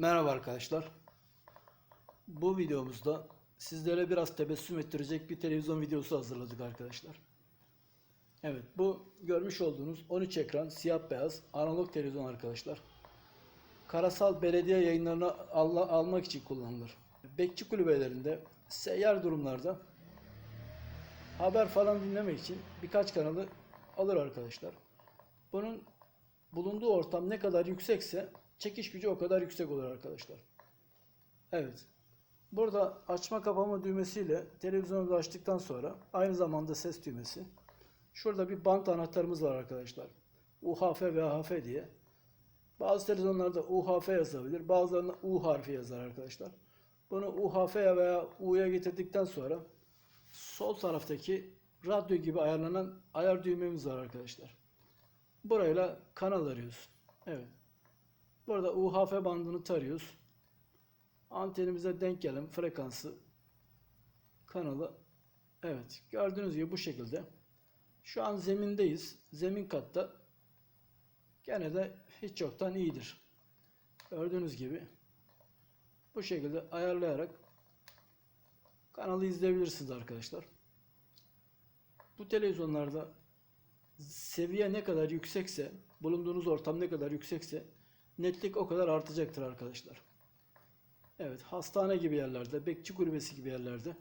Merhaba arkadaşlar. Bu videomuzda sizlere biraz tebessüm ettirecek bir televizyon videosu hazırladık arkadaşlar. Evet bu görmüş olduğunuz 13 ekran siyah beyaz analog televizyon arkadaşlar. Karasal belediye yayınlarını al- almak için kullanılır. Bekçi kulübelerinde seyyar durumlarda haber falan dinlemek için birkaç kanalı alır arkadaşlar. Bunun bulunduğu ortam ne kadar yüksekse çekiş gücü o kadar yüksek olur arkadaşlar. Evet. Burada açma kapama düğmesiyle televizyonu açtıktan sonra aynı zamanda ses düğmesi. Şurada bir bant anahtarımız var arkadaşlar. UHF ve AHF diye. Bazı televizyonlarda UHF yazabilir. Bazılarında U harfi yazar arkadaşlar. Bunu UHF'ye veya U'ya getirdikten sonra sol taraftaki radyo gibi ayarlanan ayar düğmemiz var arkadaşlar. Burayla kanal arıyoruz. Evet. Burada UHF bandını tarıyoruz. Antenimize denk gelen frekansı kanalı evet gördüğünüz gibi bu şekilde. Şu an zemindeyiz. Zemin katta gene de hiç yoktan iyidir. Gördüğünüz gibi bu şekilde ayarlayarak kanalı izleyebilirsiniz arkadaşlar. Bu televizyonlarda seviye ne kadar yüksekse, bulunduğunuz ortam ne kadar yüksekse netlik o kadar artacaktır arkadaşlar. Evet, hastane gibi yerlerde, bekçi kulübesi gibi yerlerde,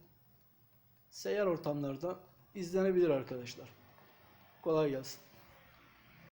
seyyar ortamlarda izlenebilir arkadaşlar. Kolay gelsin.